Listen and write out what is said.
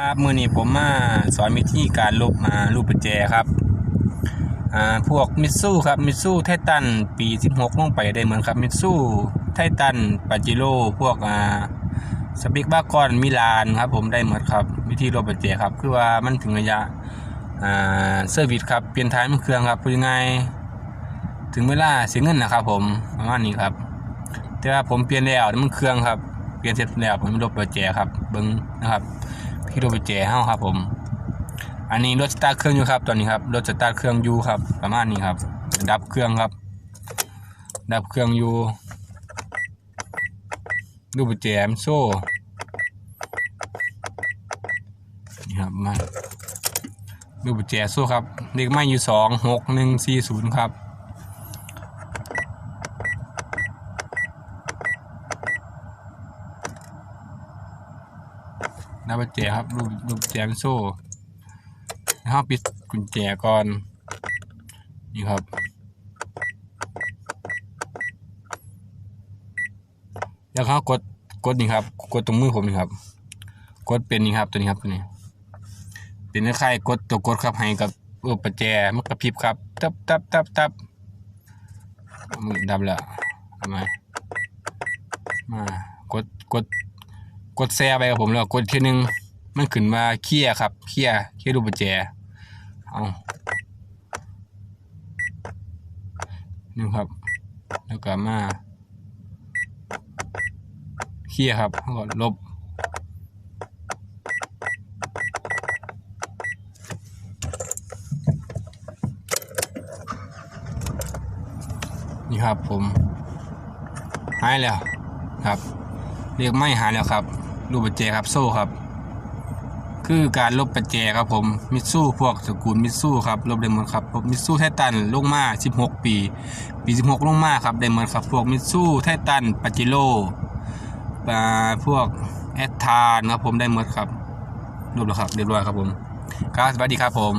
ครับมือนี้ผมมาสอนวิธีการลบมาลูกประแจครับอ่าพวกมิตซูครับมิตซูไททันปี 16ลงไปได้เหมือนครับมิตซูไททันปาจิโร่พวกอ่าสปิกบากอนมิลานครับ ผมได้หมดครับ วิธีลบประแจครับ คือว่ามันถึงระยะอ่าเซอร์วิสครับเปลี่ยนท้ายมันเครื่องครับพูดยังไงถึงเวลาเสียเงินนะครับ ผมประมาณนี้ครับ แต่ว่าผมเปลี่ยนแล้วมันเครื่องครับเปลี่ยนเสร็จแล้วผมลบประแจครับเบิ้งนะครับ พี่รถไปแจเฮาครับ ผม อันนี้รถสตาร์ทเครื่องอยู่ครับ ตอนนี้ครับรถสตาร์ทเครื่องอยู่ครับ ประมาณนี้ครับ ดับเครื่องครับ ดับเครื่องอยู่รูปแจมโซ่นี่ครับมารูปแจโซ่ครับเลขไม้อยู่สองหกหนึ่งสี่ศูนย์ครับ น้าประแจครับรูปรูปแจมนโซ่ห้าปิดกุญแจก่อน นี่ครับ แล้วเขากดกดนี่ครับ กดตรงมือผมนี่ครับ กดเป็นนี่ครับตัวนี้ครับตัวนี้ เป็นคล้ายๆกดตัวกดครับให้กับรูปประแจมันกระพริบครับตับตับตับตับมือดับแล้วทำไมมากดกด กดแซ่ไปกับผมแล้วกดอีกทีนึงมันขึ้นมาเคลียครับเคลียเคลียรูปประแจเอานี่ครับ แล้วก็มาเคลียครับแล้วก็ลบนี่ครับผมหายแล้วครับ เรียกไม่หายแล้วครับ รูปปัจเจครับโซ่ครับ คือการลบปัจเจครับผมมิตซูพวกสกุลมิตซูครับลบได้หมดครับมิตซูไททันลงมา 16 ปี ปี 16 ลงมาครับได้หมดครับพวกมิตซูไททันปาจิโร่อ่าพวกแอตทานครับผมได้หมดครับรูปแล้วครับเรียบร้อยครับผมครับสวัสดีครับผม